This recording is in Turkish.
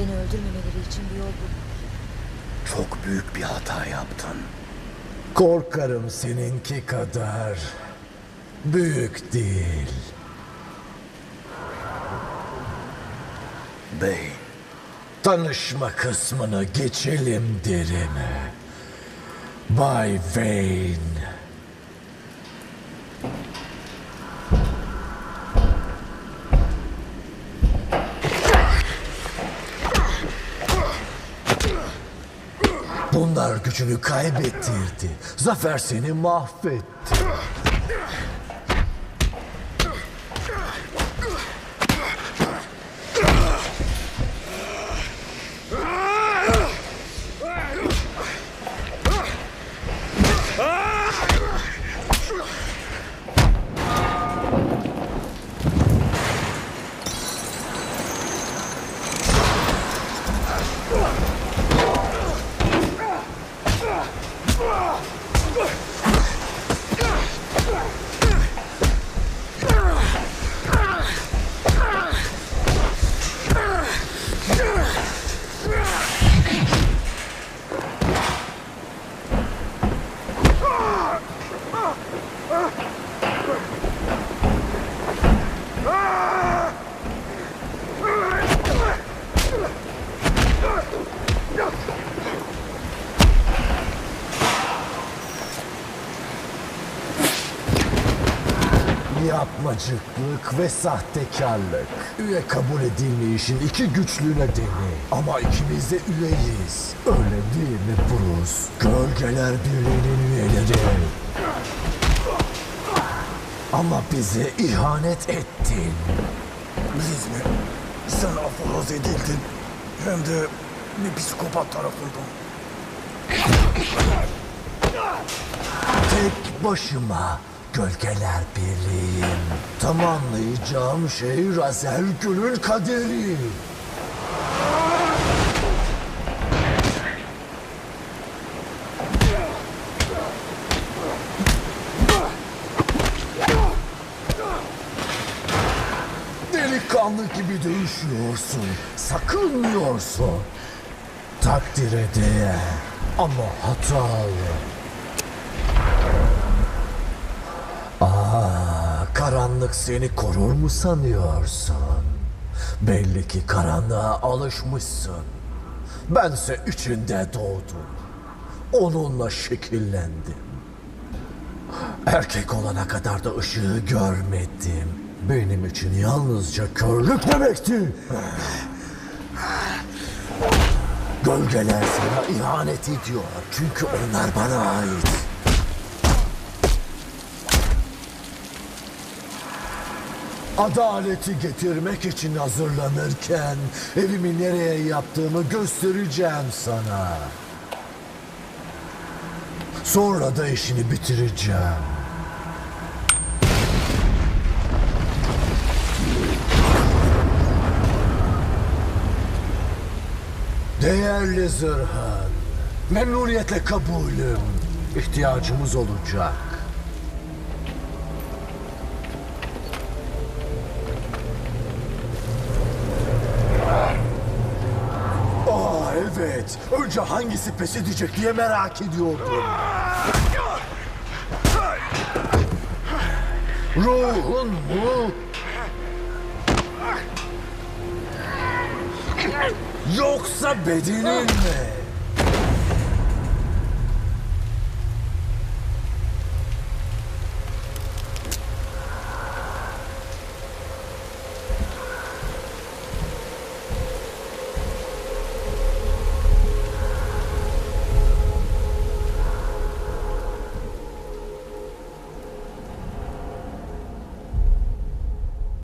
Beni öldürmemeleri için bir yol bul. Çok büyük bir hata yaptın. Korkarım seninki kadar büyük değil. Bey, Tanışma kısmını geçelim derim. Bay Vane. Bunlar gücünü kaybettirdi. Zafer seni mahvetti. Yapmacıklık ve sahtekarlık. Üye kabul edilmeyişin iki güçlüğüne deni. Ama ikimiz de üyeyiz. Öyle değil mi Bruce? Gölgeler Birliği'nin üyeleri. Ama bize ihanet ettin. biz mi? Sen aforoz edildin. Hem de bir psikopat tarafından. Tek başıma Gölgeler Birliği'yim. Tamamlayacağım şey Razel Gül'ün kaderi. Delikanlı gibi dövüşüyorsun. Sakınmıyorsun. Takdire değer ama hatalı. Karanlık seni korur mu sanıyorsun? Belli ki karanlığa alışmışsın. Bense içinde doğdum. Onunla şekillendim. Erkek olana kadar da ışığı görmedim. Benim için yalnızca körlük demekti. Gölgeler sana ihanet ediyor. Çünkü onlar bana ait. Adaleti getirmek için hazırlanırken evimi nereye yaptığımı göstereceğim sana. Sonra da işini bitireceğim. Değerli Zırhan, memnuniyetle kabulüm. İhtiyacımız olacak. Önce hangisi pes edecek diye merak ediyordum. Ruhun mu? Yoksa bedenin mi?